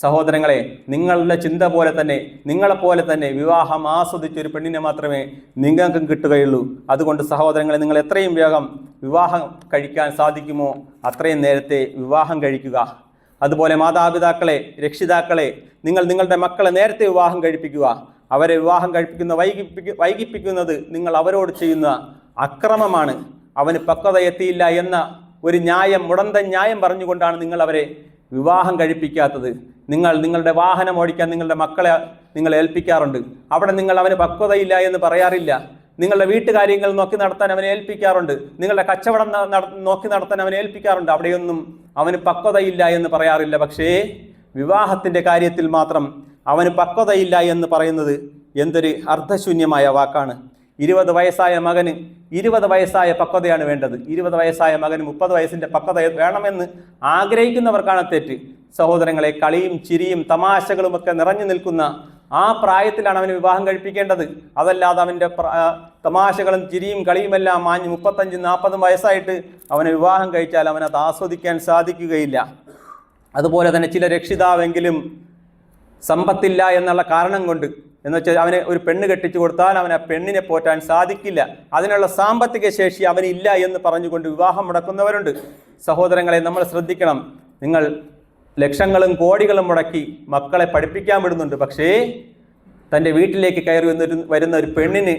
സഹോദരങ്ങളെ നിങ്ങളുടെ ചിന്ത പോലെ തന്നെ നിങ്ങളെപ്പോലെ തന്നെ വിവാഹം ആസ്വദിച്ച ഒരു പെണ്ണിനെ മാത്രമേ നിങ്ങൾക്കും കിട്ടുകയുള്ളൂ. അതുകൊണ്ട് സഹോദരങ്ങളെ നിങ്ങൾ എത്രയും വേഗം വിവാഹം കഴിക്കാൻ സാധിക്കുമോ? അത്രയും നേരത്തെ വിവാഹം കഴിക്കുക. അതുപോലെ മാതാപിതാക്കളെ രക്ഷിതാക്കളെ നിങ്ങൾ നിങ്ങളുടെ മക്കളെ നേരത്തെ വിവാഹം കഴിപ്പിക്കുക. അവരെ വിവാഹം കഴിപ്പിക്കുന്ന വൈകിപ്പിക്കു വൈകിപ്പിക്കുന്നത് നിങ്ങൾ അവരോട് ചെയ്യുന്ന അക്രമമാണ്. അവന് പക്വത എത്തിയില്ല എന്ന ഒരു ന്യായം മുടന്ത ന്യായം പറഞ്ഞുകൊണ്ടാണ് നിങ്ങൾ അവരെ വിവാഹം കഴിപ്പിക്കാത്തത്. നിങ്ങൾ നിങ്ങളുടെ വാഹനം ഓടിക്കാൻ നിങ്ങളുടെ മക്കളെ നിങ്ങൾ ഏൽപ്പിക്കാറുണ്ട്. അവിടെ നിങ്ങൾ അവന് പക്വതയില്ല എന്ന് പറയാറില്ല. നിങ്ങളുടെ വീട്ടുകാര്യങ്ങൾ നോക്കി നടത്താൻ അവനെ ഏൽപ്പിക്കാറുണ്ട്. നിങ്ങളുടെ കച്ചവടം നോക്കി നടത്താൻ അവനെ ഏൽപ്പിക്കാറുണ്ട്. അവിടെയൊന്നും അവന് പക്വതയില്ല എന്ന് പറയാറില്ല. പക്ഷേ വിവാഹത്തിന്റെ കാര്യത്തിൽ മാത്രം അവന് പക്വതയില്ല എന്ന് പറയുന്നത് എന്തൊരു അർദ്ധശൂന്യമായ വാക്കാണ്. ഇരുപത് വയസ്സായ മകന് ഇരുപത് വയസ്സായ പക്വതയാണ് വേണ്ടത്. ഇരുപത് വയസ്സായ മകന് മുപ്പത് വയസ്സിന്റെ പക്വത വേണമെന്ന് ആഗ്രഹിക്കുന്നവർക്കാണ് തെറ്റ്. സഹോദരങ്ങളെ കളിയും ചിരിയും തമാശകളുമൊക്കെ നിറഞ്ഞു നിൽക്കുന്ന ആ പ്രായത്തിലാണ് അവന് വിവാഹം കഴിപ്പിക്കേണ്ടത്. അതല്ലാതെ അവന്റെ തമാശകളും ചിരിയും കളിയുമെല്ലാം മാഞ്ഞ് മുപ്പത്തഞ്ചും നാൽപ്പതും വയസ്സായിട്ട് അവന് വിവാഹം കഴിച്ചാൽ അവനത് ആസ്വദിക്കാൻ സാധിക്കുകയില്ല. അതുപോലെ തന്നെ ചില രക്ഷിതാവെങ്കിലും സമ്പത്തില്ല എന്നുള്ള കാരണം കൊണ്ട് എന്ന് വെച്ചാൽ അവനെ ഒരു പെണ്ണ് കെട്ടിച്ചു കൊടുത്താൽ അവനെ പെണ്ണിനെ പോറ്റാൻ സാധിക്കില്ല. അതിനുള്ള സാമ്പത്തിക ശേഷി അവനില്ല എന്ന് പറഞ്ഞുകൊണ്ട് വിവാഹം മുടക്കുന്നവരുണ്ട്. സഹോദരങ്ങളെ നമ്മൾ ശ്രദ്ധിക്കണം. നിങ്ങൾ ലക്ഷങ്ങളും കോടികളും മുടക്കി മക്കളെ പഠിപ്പിക്കാൻ വിടുന്നുണ്ട്. പക്ഷേ തന്റെ വീട്ടിലേക്ക് കയറി വന്നൊരു വരുന്ന ഒരു പെണ്ണിന്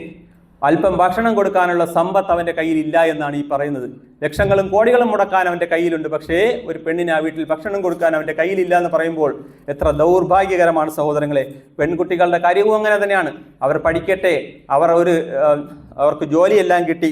അല്പം ഭക്ഷണം കൊടുക്കാനുള്ള സമ്പത്ത് അവന്റെ കയ്യിലില്ല എന്നാണ് ഈ പറയുന്നത്. ലക്ഷങ്ങളും കോടികളും മുടക്കാൻ അവന്റെ കയ്യിലുണ്ട്. പക്ഷേ ഒരു പെണ്ണിന് ആ വീട്ടിൽ ഭക്ഷണം കൊടുക്കാൻ അവന്റെ കയ്യിലില്ല എന്ന് പറയുമ്പോൾ എത്ര ദൗർഭാഗ്യകരമാണ് സഹോദരങ്ങളെ. പെൺകുട്ടികളുടെ കാര്യവും അങ്ങനെ തന്നെയാണ്. അവർ പഠിക്കട്ടെ അവർ ഒരു അവർക്ക് ജോലിയെല്ലാം കിട്ടി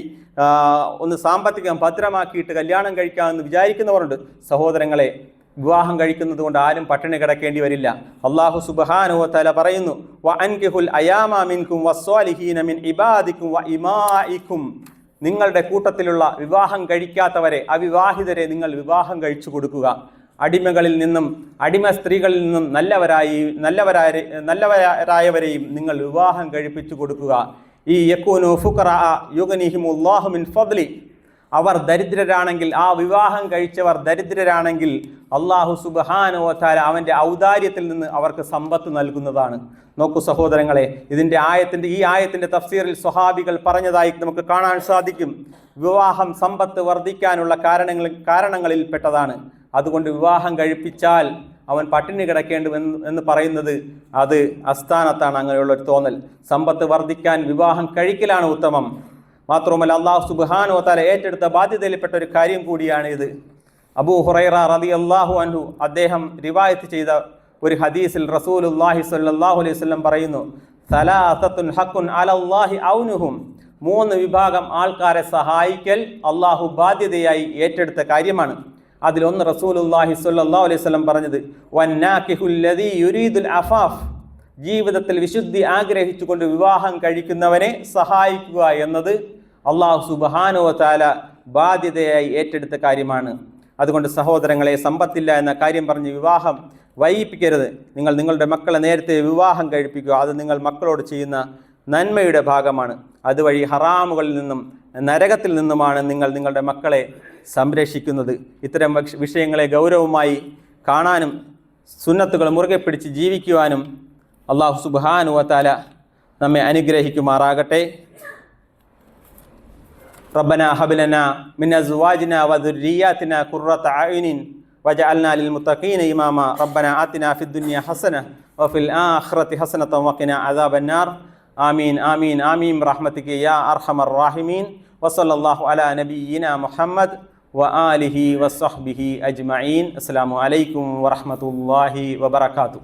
ഒന്ന് സാമ്പത്തികം ഭദ്രമാക്കിയിട്ട് കല്യാണം കഴിക്കാമെന്ന് വിചാരിക്കുന്നവരുണ്ട്. സഹോദരങ്ങളെ വിവാഹം കഴിക്കുന്നത് കൊണ്ട് ആരും പട്ടിണി കിടക്കേണ്ടി വരില്ല. അള്ളാഹു സുബ്ഹാനഹു തല പറയുന്നു വ അൻകിഹുൽ അയാമിൻകും വസ്വാലിഹീന മിൻ ഇബാദിക്കും വ ഇമാഇക്കും. നിങ്ങളുടെ കൂട്ടത്തിലുള്ള വിവാഹം കഴിക്കാത്തവരെ അവിവാഹിതരെ നിങ്ങൾ വിവാഹം കഴിച്ചു കൊടുക്കുക. അടിമകളിൽ നിന്നും അടിമ സ്ത്രീകളിൽ നിന്നും നല്ലവരായി നല്ലവരായ നല്ലവരായവരെയും നിങ്ങൾ വിവാഹം കഴിപ്പിച്ചു കൊടുക്കുക. ഈ യക്കൂനു ഫുഖറ യുഗനിഹിമുല്ലാഹുമിൻ ഫദ്ലി. അവർ ദരിദ്രരാണെങ്കിൽ ആ വിവാഹം കഴിച്ചവർ ദരിദ്രരാണെങ്കിൽ അള്ളാഹു സുബഹാനുവത്താല അവന്റെ ഔദാര്യത്തിൽ നിന്ന് അവർക്ക് സമ്പത്ത് നൽകുന്നതാണ്. നോക്കൂ സഹോദരങ്ങളെ ഇതിന്റെ ആയത്തിന്റെ ഈ ആയത്തിന്റെ തഫ്സീറിൽ സ്വഹാബികൾ പറഞ്ഞതായി നമുക്ക് കാണാൻ സാധിക്കും. വിവാഹം സമ്പത്ത് വർദ്ധിക്കാനുള്ള കാരണങ്ങൾ കാരണങ്ങളിൽ പെട്ടതാണ്. അതുകൊണ്ട് വിവാഹം കഴിപ്പിച്ചാൽ അവൻ പട്ടിണി കിടക്കേണ്ടുവെന്ന് എന്ന് പറയുന്നത് അത് അസ്ഥാനത്താണ് അങ്ങനെയുള്ള ഒരു തോന്നൽ. സമ്പത്ത് വർദ്ധിക്കാൻ വിവാഹം കഴിക്കലാണ് ഉത്തമം. മാത്രവുമല്ല അള്ളാഹു സുബ്ഹാനു വതാല ഏറ്റെടുത്ത ബാധ്യതയിൽപ്പെട്ട ഒരു കാര്യം കൂടിയാണ് ഇത്. അബൂ ഹുറൈറ റതി അള്ളാഹു അൻഹു അദ്ദേഹം റിവായത്ത് ചെയ്ത ഒരു ഹദീസിൽ റസൂൽ അള്ളാഹി സ്വല്ലല്ലാഹു അലൈഹി വസല്ലം പറയുന്നു സലാസത്തുൻ ഹക്കുൻ അലല്ലാഹി ഔനുഹും. മൂന്ന് വിഭാഗം ആൾക്കാരെ സഹായിക്കൽ അള്ളാഹു ബാധ്യതയായി ഏറ്റെടുത്ത കാര്യമാണ്. അതിലൊന്ന് റസൂലുല്ലാഹി സ്വല്ലല്ലാഹു അലൈഹി വസല്ലം പറഞ്ഞത് വന്നാക്കിഹുല്ലദീ യുരീദുൽ അഫാഫ്. ജീവിതത്തിൽ വിശുദ്ധി ആഗ്രഹിച്ചുകൊണ്ട് വിവാഹം കഴിക്കുന്നവനെ സഹായിക്കുക എന്നത് അള്ളാഹു സുബഹാനോ താല ബാധ്യതയായി ഏറ്റെടുത്ത കാര്യമാണ്. അതുകൊണ്ട് സഹോദരങ്ങളെ സമ്പത്തില്ല എന്ന കാര്യം പറഞ്ഞ് വിവാഹം വൈകിപ്പിക്കരുത്. നിങ്ങൾ നിങ്ങളുടെ മക്കളെ നേരത്തെ വിവാഹം കഴിപ്പിക്കുക. അത് നിങ്ങൾ മക്കളോട് ചെയ്യുന്ന നന്മയുടെ ഭാഗമാണ്. അതുവഴി ഹറാമുകളിൽ നിന്നും നരകത്തിൽ നിന്നുമാണ് നിങ്ങൾ നിങ്ങളുടെ മക്കളെ സംരക്ഷിക്കുന്നത്. ഇത്തരം വിഷയങ്ങളെ ഗൗരവമായി കാണാനും സുന്നത്തുകൾ മുറുകെ പിടിച്ച് ജീവിക്കുവാനും അള്ളാഹു സുബാനുവത്താല നമ്മെ അനുഗ്രഹിക്കുമാറാകട്ടെ. ربنا هب لنا من أزواجنا وذرياتنا قرة اعين وجعلنا للمتقين إماما. ربنا آتنا في الدنيا حسنة وفي الآخرة حسنة وقنا عذاب النار. آمين آمين آمين. برحمتك يا أرحم الراحمين. وصلى الله على نبينا محمد وآله وصحبه أجمعين. السلام عليكم ورحمة الله وبركاته.